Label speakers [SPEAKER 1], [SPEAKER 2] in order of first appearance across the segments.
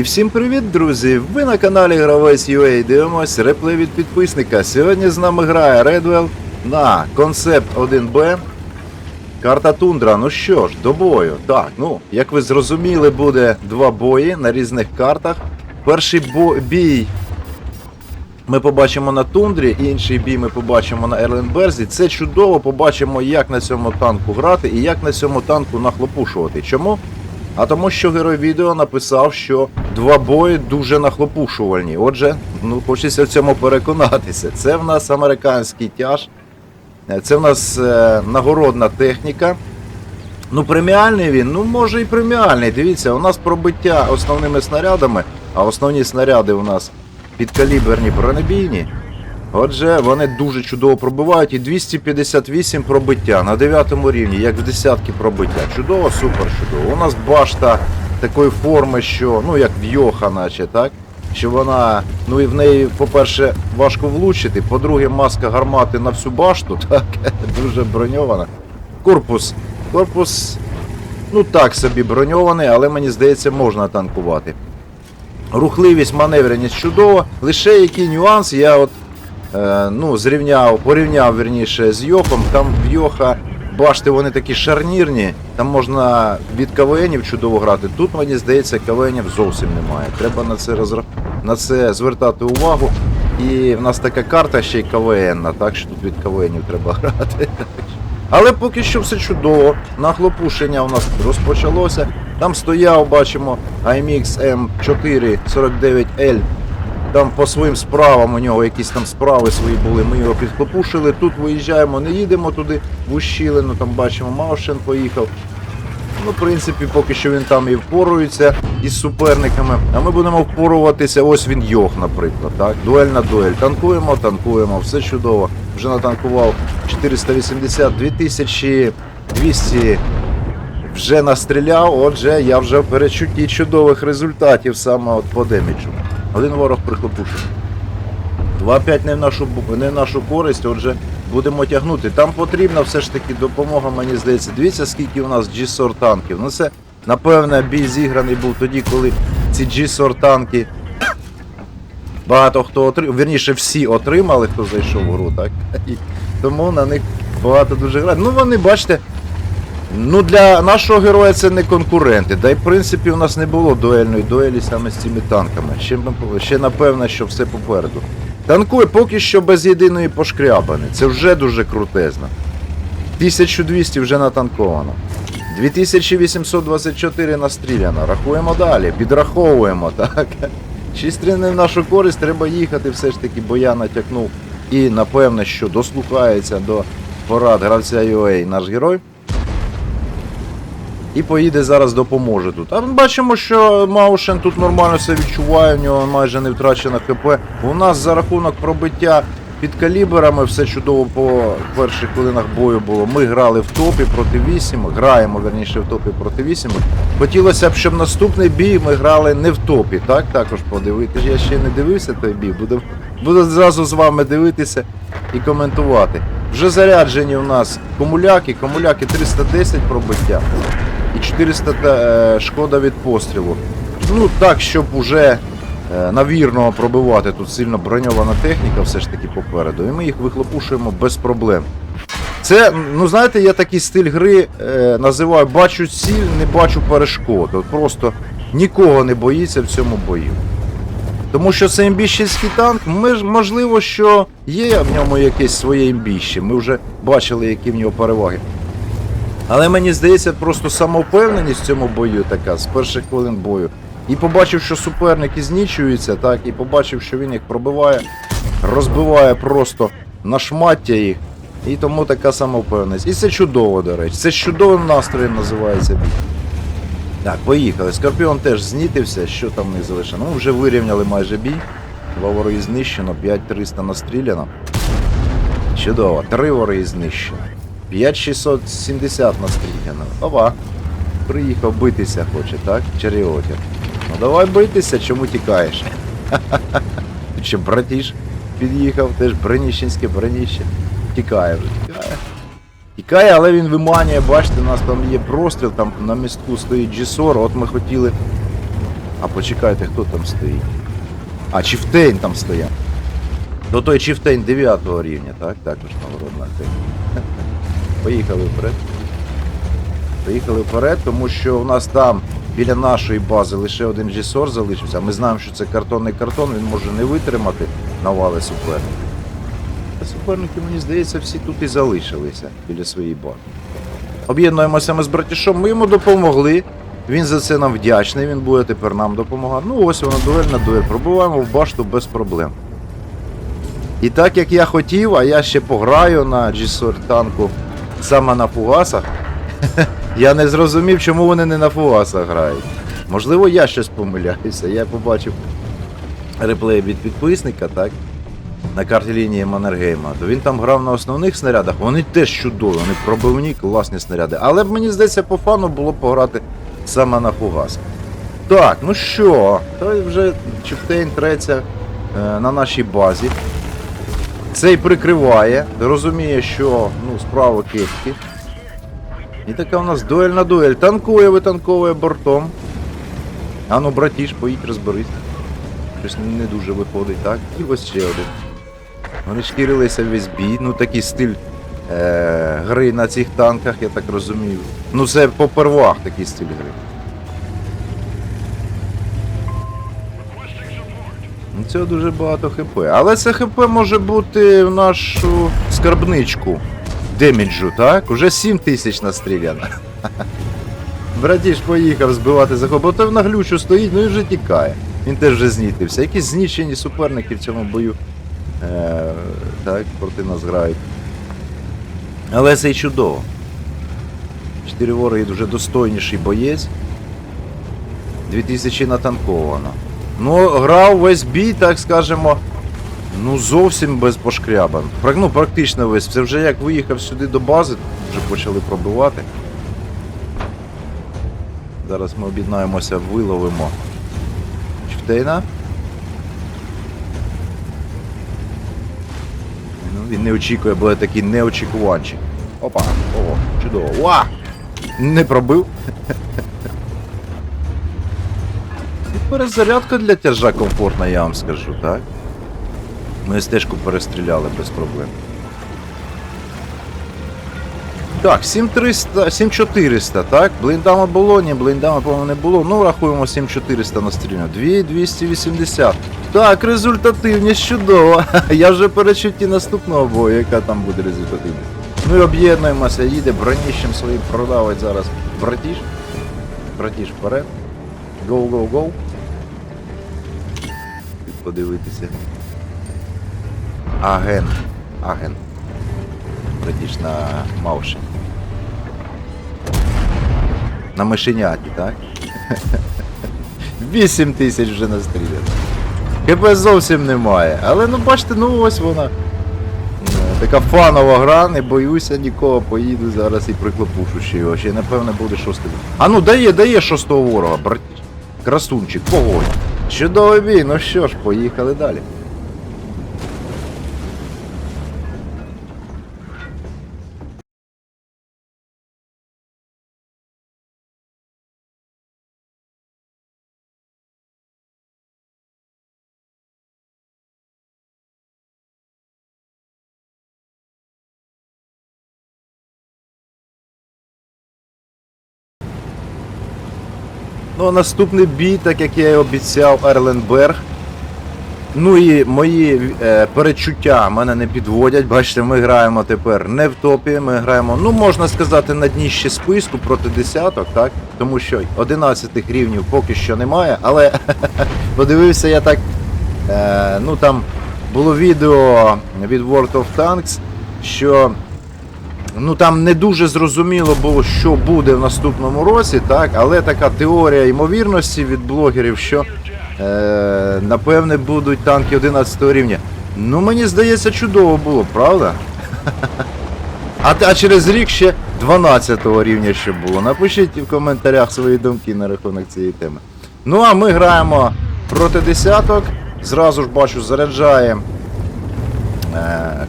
[SPEAKER 1] І всім привіт, друзі! Ви на каналі Гравець UA дивимось реплей від підписника. Сьогодні з нами грає Redwell на концепт 1B. Карта Тундра. Ну що ж, до бою. Так, ну, як ви зрозуміли, буде два бої на різних картах. Перший бій ми побачимо на тундрі, інший бій ми побачимо на Ерленберзі. Це чудово, побачимо, як на цьому танку грати і як на цьому танку нахлопушувати. Чому? А тому, що герой відео написав, що два бої дуже нахлопушувальні. Отже, ну хочеться в цьому переконатися. Це в нас американський тяж, е, це в нас е, нагородна техніка. Ну, преміальний він, ну може і преміальний. Дивіться, у нас пробиття основними снарядами, а основні снаряди у нас підкаліберні бронебійні. Отже, вони дуже чудово пробивають і 258 пробиття на 9 рівні, як в десятки пробиття. Чудово, супер чудово. У нас башта такої форми, що, ну як в Йоха, наче, так? Що вона, ну і в неї, по-перше, важко влучити, по-друге, маска гармати на всю башту, так, дуже броньована. Корпус. Корпус, ну так собі броньований, але мені здається, можна танкувати. Рухливість, маневреність чудово. Лише який нюанс, я от ну, зрівняв, порівняв верніше з Йохом. Там в Йоха башти вони такі шарнірні, там можна від КВНів чудово грати. Тут, мені здається, КВНів зовсім немає. Треба на це розр... на це звертати увагу. І в нас така карта ще й КВН, так що тут від КВНів треба грати. Але поки що все чудово. Нахлопушення у нас розпочалося. Там стояв, бачимо, IMX M449L. Там по своїм справам у нього якісь там справи свої були. Ми його підхлопушили. Тут виїжджаємо, не їдемо туди в ущілину. Там бачимо, Маушен поїхав. Ну, в принципі, поки що він там і впорується із суперниками. А ми будемо впоруватися. Ось він Йох, наприклад. Так? Дуель на дуель. Танкуємо, танкуємо, все чудово. Вже натанкував 480, 2200 вже настріляв. Отже, я вже в перечутті чудових результатів саме от по деміджу. Один ворог прихлопушив. 2-5 не в нашу не в нашу користь, отже, будемо тягнути. Там потрібна все ж таки допомога, мені здається. Дивіться, скільки у нас G-SOR танків. Ну це, напевне, бій зіграний був тоді, коли ці G-SOR танки багато хто отримав, вірніше всі отримали, хто зайшов в гру, так? І тому на них багато дуже грає. Ну вони, бачите, Ну, для нашого героя це не конкуренти. Да й в принципі у нас не було дуельної дуелі саме з цими танками. Ще, ще напевно, що все попереду. Танкує поки що без єдиної пошкрябани. Це вже дуже крутезно. 1200 вже натанковано. 2824 настріляно. Рахуємо далі, підраховуємо, так. Шість не в нашу користь, треба їхати все ж таки, бо я натякнув. І напевно, що дослухається до порад гравця UA наш герой і поїде зараз допоможе тут. А ми бачимо, що Маушен тут нормально все відчуває, в нього майже не втрачено ХП. У нас за рахунок пробиття під калібрами все чудово по перших хвилинах бою було. Ми грали в топі проти 8, граємо верніше в топі проти 8. Хотілося б, щоб наступний бій ми грали не в топі, так? Також подивитися. Я ще не дивився той бій, буду, буду зразу з вами дивитися і коментувати. Вже заряджені у нас комуляки, комуляки 310 пробиття і 400 е, шкода від пострілу. Ну так, щоб уже е, навірно пробивати. Тут сильно броньована техніка все ж таки попереду. І ми їх вихлопушуємо без проблем. Це, ну знаєте, я такий стиль гри е, називаю бачу ціль, не бачу перешкод. От просто нікого не боїться в цьому бою. Тому що це імбіщенський танк, ми можливо, що є в ньому якесь своє імбіще. Ми вже бачили, які в нього переваги. Але мені здається, просто самовпевненість в цьому бою така з перших хвилин бою. І побачив, що суперники знічуються, так, і побачив, що він їх пробиває, розбиває просто на шмаття їх. І тому така самовпевненість. І це чудово, до речі. Це чудовим настроєм називається бій. Так, поїхали. Скорпіон теж знітився, що там них залишено. Ну, вже вирівняли майже бій. Два вороги знищено, 5300 настріляно. Чудово, три вороги знищено. 5670 настріляно. Ова. Приїхав битися хоче, так? Черіотір. Ну давай битися, чому тікаєш? Тут ще братіш під'їхав, теж броніщенське броніще. Тікає вже, тікає. Але він виманює, бачите, у нас там є простріл, там на містку стоїть G40, от ми хотіли А почекайте, хто там стоїть? А, Чіфтейн там стояв. Ну той Чіфтейн 9 рівня, так? Також нагородна. Поїхали вперед. Поїхали вперед, тому що у нас там біля нашої бази лише один GSOR залишився. Ми знаємо, що це картонний картон, він може не витримати навали суперника. Суперники, мені здається, всі тут і залишилися біля своєї бази. Об'єднуємося ми з братішом, ми йому допомогли. Він за це нам вдячний, він буде тепер нам допомагати. Ну ось вона дуель на дуель. Пробуваємо в башту без проблем. І так як я хотів, а я ще пограю на G-Sword танку саме на фугасах, я не зрозумів, чому вони не на фугасах грають. Можливо, я щось помиляюся. Я побачив реплей від підписника, так? На карті лінії Маннергейма, то він там грав на основних снарядах, вони теж чудові, вони пробивні, класні снаряди. Але б мені здається, по фану було пограти саме на фугасах. Так, ну що, то вже Чіптейн треться е, на нашій базі. Цей прикриває, розуміє, що ну, справа кепки. І така у нас дуель на дуель. Танкує, витанковує бортом. А ну, братіш, поїдь розберись. Щось не дуже виходить, так? І ось ще один. Вони шкірилися весь бій, ну такий стиль е- гри на цих танках, я так розумію. Ну це по первах такий стиль гри. Ну, Цього дуже багато ХП. Але це ХП може бути в нашу скарбничку деміджу, так? Уже 7 тисяч настріляно. Братіш поїхав збивати захоп, бо той на глючу стоїть, ну і вже тікає. Він теж вже знітився. Якісь знічені суперники в цьому бою так, проти нас грають. Але це й чудово. Чотири вороги дуже достойніший боєць. 2000 натанковано. Ну, грав весь бій, так скажемо. Ну, зовсім без пошкрябан. Ну, практично весь. Це вже як виїхав сюди до бази, вже почали пробивати. Зараз ми об'єднаємося, виловимо Чифтейна. Він не очікує, буде такий неочікуванчик. Опа, о, чудово. Уа! Не пробив. Перезарядка для тяжа комфортна, я вам скажу, так? Ми стежку перестріляли без проблем. Так, 7300, 7400, так? Блиндама було, ні, блиндама, по-моєму, не було. Ну, рахуємо 7400 на стрільну. 2280. Так, результативність чудова. Я вже перечутті наступного бою, яка там буде результативність. Ну і об'єднуємося, їде броніщем своїм продавить зараз братіш. Братіш вперед. Гоу, гоу, гоу. Подивитися. Аген. Аген. Братіш на Мауші. На мишеняті, так? 8 тисяч вже настріляно. ХП зовсім немає. Але ну бачите, ну ось вона. Ну, Така фанова гра, не боюся нікого, поїду зараз і приклопушу ще його. Ще напевне буде шостий. А ну дає, дає шостого ворога, братіш. Красунчик, погодь. Чудовий бій, ну що ж, поїхали далі. Ну, наступний бій, так як я і обіцяв, Ерленберг. Ну і мої е, перечуття мене не підводять. Бачите, ми граємо тепер не в топі, ми граємо, ну можна сказати, на дніще списку проти десяток, так? Тому що 11 рівнів поки що немає, але подивився я так. Е, ну там було відео від World of Tanks, що Ну там не дуже зрозуміло було, що буде в наступному році, так, але така теорія ймовірності від блогерів, що е, напевне будуть танки 11 рівня. Ну мені здається, чудово було, правда? А, а через рік ще 12 рівня ще було. Напишіть в коментарях свої думки на рахунок цієї теми. Ну а ми граємо проти десяток. Зразу ж бачу, заряджаємо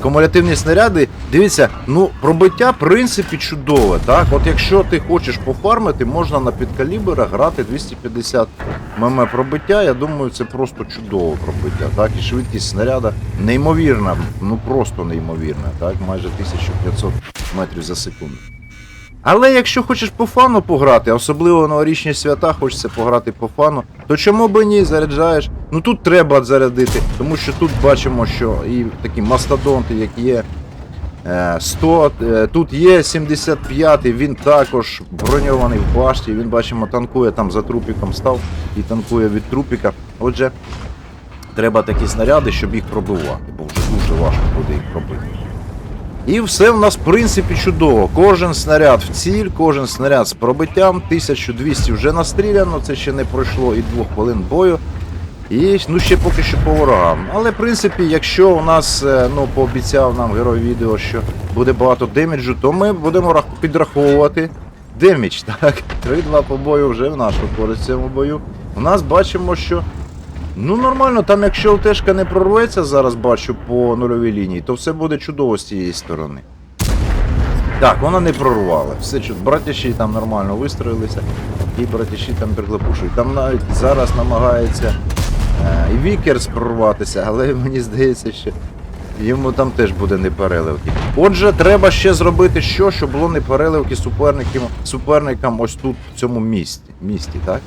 [SPEAKER 1] кумулятивні снаряди, дивіться, ну пробиття в принципі чудове. Так, от якщо ти хочеш пофармити, можна на підкаліберах грати 250 мм пробиття. Я думаю, це просто чудове пробиття. Так, і швидкість снаряда неймовірна, ну просто неймовірна, так, майже 1500 метрів за секунду. Але якщо хочеш по фану пограти, особливо новорічні свята, хочеться пограти по фану, то чому би ні, заряджаєш? Ну тут треба зарядити, тому що тут бачимо, що і такі мастодонти, як є е, 100, е, тут є 75, він також броньований в башті, він бачимо танкує там за трупіком став і танкує від трупіка. Отже, треба такі снаряди, щоб їх пробивати, бо вже дуже важко буде їх пробити. І все в нас в принципі чудово. Кожен снаряд в ціль, кожен снаряд з пробиттям, 1200 вже настріляно, це ще не пройшло і двох хвилин бою. І ну ще поки що по ворогам. Але в принципі, якщо у нас е, ну пообіцяв нам герой відео, що буде багато деміджу, то ми будемо підраховувати демідж. Так, 3-2 по бою вже в нашу користь цьому бою. У нас бачимо, що Ну нормально, там якщо ЛТшка не прорветься, зараз бачу по нульовій лінії, то все буде чудово з цієї сторони. Так, вона не прорвала. Все чудово. Братіші там нормально вистроїлися, і братіші там приглепушують. Там навіть зараз намагається е, Вікерс прорватися, але мені здається, що йому там теж буде непереливки. Отже, треба ще зробити що, щоб було непереливки суперникам ось тут, в цьому місті. місті так?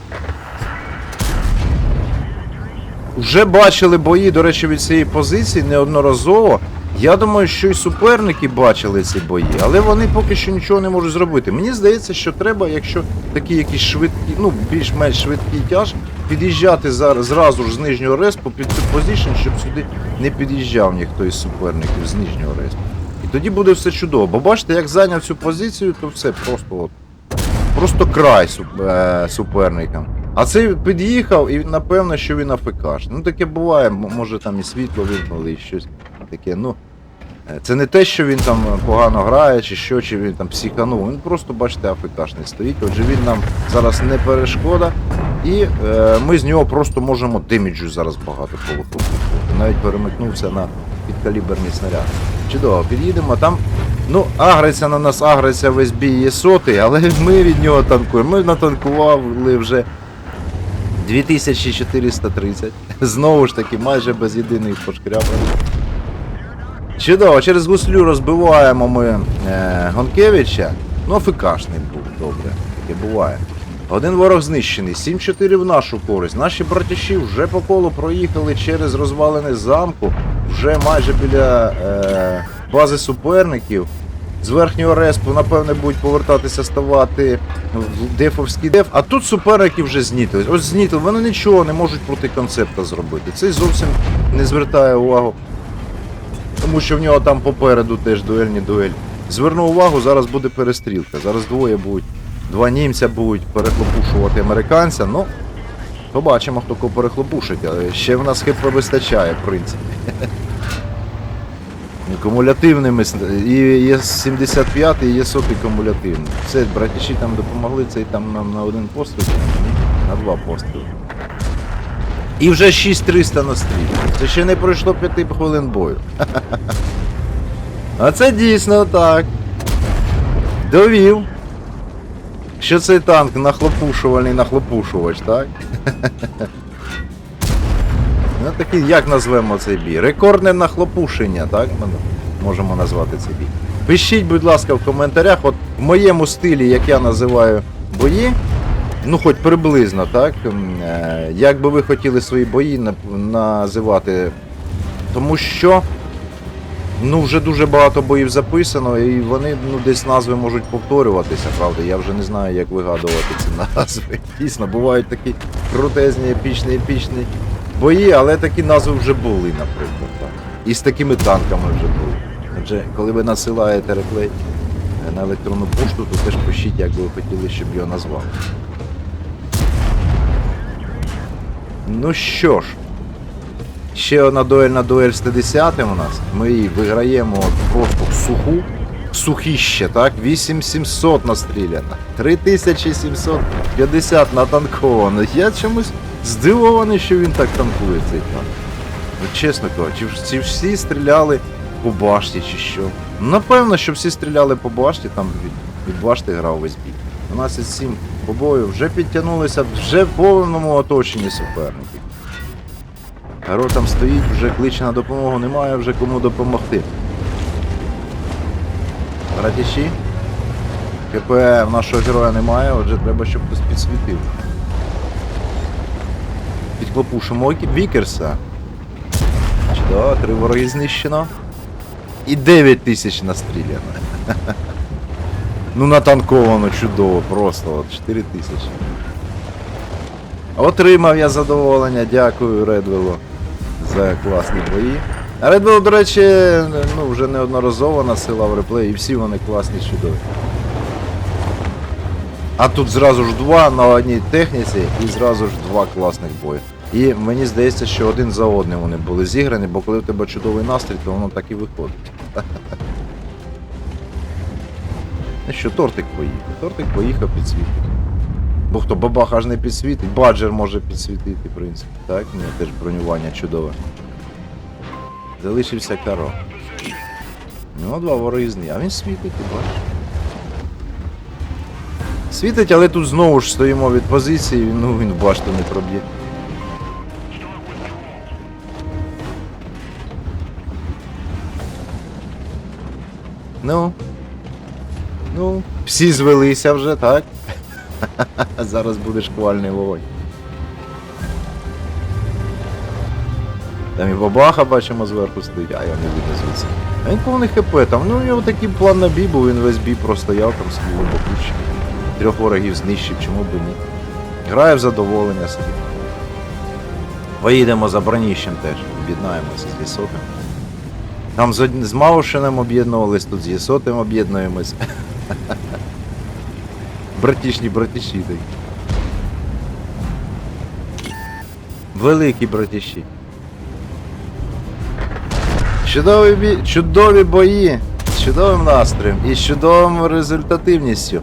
[SPEAKER 1] Вже бачили бої, до речі, від цієї позиції неодноразово. Я думаю, що і суперники бачили ці бої, але вони поки що нічого не можуть зробити. Мені здається, що треба, якщо такі якісь швидкі, ну більш-менш швидкий тяж, під'їжджати зараз зразу ж з нижнього респу під цю позицію, щоб сюди не під'їжджав ніхто із суперників з нижнього респу. І тоді буде все чудово. Бо бачите, як зайняв цю позицію, то все просто от. Просто край е, суперникам. А цей під'їхав і напевно, що він АФКш. Ну таке буває, може там і світло вимкнули, і щось таке. Ну, е, це не те, що він там погано грає, чи що, чи він там психанув. Він просто, бачите, АФКшний стоїть. Отже, він нам зараз не перешкода. І е, ми з нього просто можемо деміджу зараз багато полухати. Навіть перемикнувся на підкаліберні снаряди. Чудово, під'їдемо там. Ну, агриться на нас, агриться весь бій є сотий, але ми від нього танкуємо. Ми натанкували вже 2430. Знову ж таки, майже без єдиної пошкрябини. Чудово, через гуслю розбиваємо ми е, Гонкевича. Ну, фікашний був, добре, таке буває. Один ворог знищений, 7-4 в нашу користь. Наші братіші вже по колу проїхали через розвалини замку, вже майже біля е, бази суперників. З верхнього респу, напевне, будуть повертатися ставати в дефовський деф. А тут суперники вже знітились. Ось знітили, вони нічого не можуть проти концепта зробити. Цей зовсім не звертає увагу. Тому що в нього там попереду теж дуельні дуель. Зверну увагу, зараз буде перестрілка. Зараз двоє будуть. Два німця будуть перехлопушувати американця. Ну, побачимо, хто кого перехлопушить. Але ще в нас хп вистачає, в принципі. Кумулятивними і є 75 і є сотий кумулятивний. Все, братіші там допомогли, цей там нам на один постріл, на два постріли. І вже 6300 на стрілі. Це ще не пройшло 5 хвилин бою. А це дійсно так. Довів. Що цей танк нахлопушувальний нахлопушувач, так? Ну такий, як назвемо цей бій? Рекордне нахлопушення, так? Ми можемо назвати цей бій. Пишіть, будь ласка, в коментарях, от в моєму стилі, як я називаю бої, ну хоч приблизно, так? е, Як би ви хотіли свої бої називати. Тому що ну, вже дуже багато боїв записано, і вони ну, десь назви можуть повторюватися, правда. Я вже не знаю, як вигадувати ці назви. Дійсно, бувають такі крутезні, епічні, епічні бої, але такі назви вже були, наприклад. Так. І з такими танками вже були. Отже, коли ви насилаєте реплей е, на електронну пошту, то теж пишіть, як би ви хотіли, щоб його назвали. Ну що ж, ще одна дуельна дуель з Т-10 у нас. Ми її виграємо просто в суху. Сухіще, так? 8700 настріляно. 3750 натанковано. Я чомусь здивований, що він так танкує цей танк. Ну, чесно кажучи, ці всі стріляли по башті чи що. Ну, Напевно, що всі стріляли по башті, там від, від башти грав весь бій. 12-7 побоїв, вже підтягнулися, вже в повному оточенні суперників. Гаро там стоїть, вже кличе на допомогу, немає вже кому допомогти. Братіші. КП в нашого героя немає, отже треба, щоб хтось підсвітив. Підклопушимо Вікерса. Чудово, три вороги знищено. І 9 тисяч настріляно. Ну натанковано чудово, просто от 4 тисячі. Отримав я задоволення, дякую Редвелу за класні бої. А Редвел, до речі, ну, вже неодноразово насила в реплеї, і всі вони класні чудові. А тут зразу ж два на одній техніці і зразу ж два класних бої. І мені здається, що один за одним вони були зіграні, бо коли в тебе чудовий настрій, то воно так і виходить. Що, тортик поїхав. Тортик поїхав підсвітити. Бо хто бабах аж не підсвітить, баджер може підсвітити, в принципі. Так, ні, теж бронювання чудове. Залишився каро. Ну, два воризні, а він світить, ти бачиш. Світить, але тут знову ж стоїмо від позиції, ну він в башту не проб'є. Ну. Ну, всі звелися вже, так? Зараз буде шквальний вогонь. Там і бабаха бачимо зверху стоїть, а його не видно звідси. А він повний хп, там, ну у нього такий план на бій був, він весь бій простояв там собі глибокущий. Трьох ворогів знищив, чому б ні. Грає в задоволення собі. Поїдемо за броніщем теж, об'єднаємося з Єсотом. Там з, з Маушиним об'єднувались, тут з Єсотим об'єднуємось. Братішні братіші такі. Великі братіші. Чудові, бі... Чудові бої з чудовим настроєм і з чудовою результативністю.